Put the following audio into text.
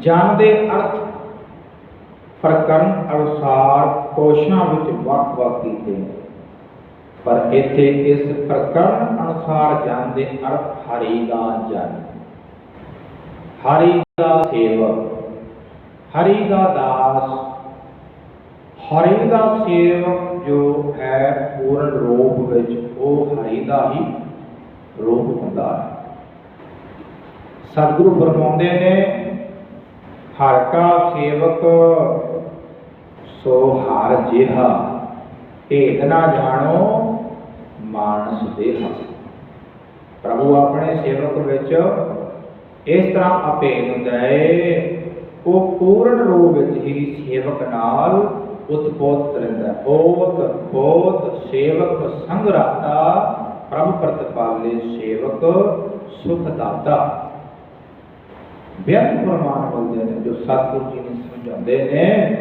ਜਨ ਦੇ ਅਰਥ ਪ੍ਰਕਰਮ ਅਨੁਸਾਰ ਕੋਸ਼ਾਂ ਵਿੱਚ ਵੱਖ-ਵੱਖ ਕੀਤੇ। ਨੇ। ਪਰ ਇੱਥੇ ਇਸ ਪ੍ਰਕਰਮ ਅਨੁਸਾਰ ਜਨ ਦੇ ਅਰਥ ਹਰੀ ਦਾ ਜਨ। ਹਰੀ ਦਾ ਸੇਵਕ, ਹਰੀ ਦਾ ਦਾਸ। ਹਰੀ ਦਾ ਸੇਵਕ ਜੋ ਹੈ ਪੂਰਨ ਰੂਪ ਵਿੱਚ, ਉਹ ਹਰੀ ਦਾ ਹੀ ਰੂਪ ਹੁੰਦਾ ਹੈ। ਸਤਿਗੁਰੂ ਫਰਮਾਉਂਦੇ ਨੇ ਹਰ ਕਾ ਸੇਵਕ ਸੋ ਹਰ ਜਿਹਾ। ਭੇਦ ਨਾ ਜਾਣੋ, ਮਾਨਸ ਦੇਹਾ। ਪ੍ਰਭੂ ਆਪਣੇ ਸੇਵਕ ਵਿੱਚ ਇਸ ਤਰ੍ਹਾਂ ਅਭੇਦ ਹੁੰਦਾ ਹੈ ਉਹ ਪੂਰਨ ਰੂਪ ਵਿੱਚ ਹੀ ਸੇਵਕ ਨਾਲ ਉਤਪੋਤ ਰਹਿੰਦਾ ਹੈ। ਬਹੁਤ ਬੋਤ ਸੇਵਕ ਸੰਗਰਾਤਾ ਪ੍ਰਭ ਪ੍ਰਤਪਾਲੇ ਸੇਵਕ ਸੁਖ ਦਾਤਾ। ਬਿਆਨ ਪ੍ਰਮਾਣ ਬੋਲਦੇ ਨੇ ਜੋ ਸਤਿਗੁਰੂ ਜੀ ਨੇ ਸਮਝਾਉਂਦੇ ਨੇ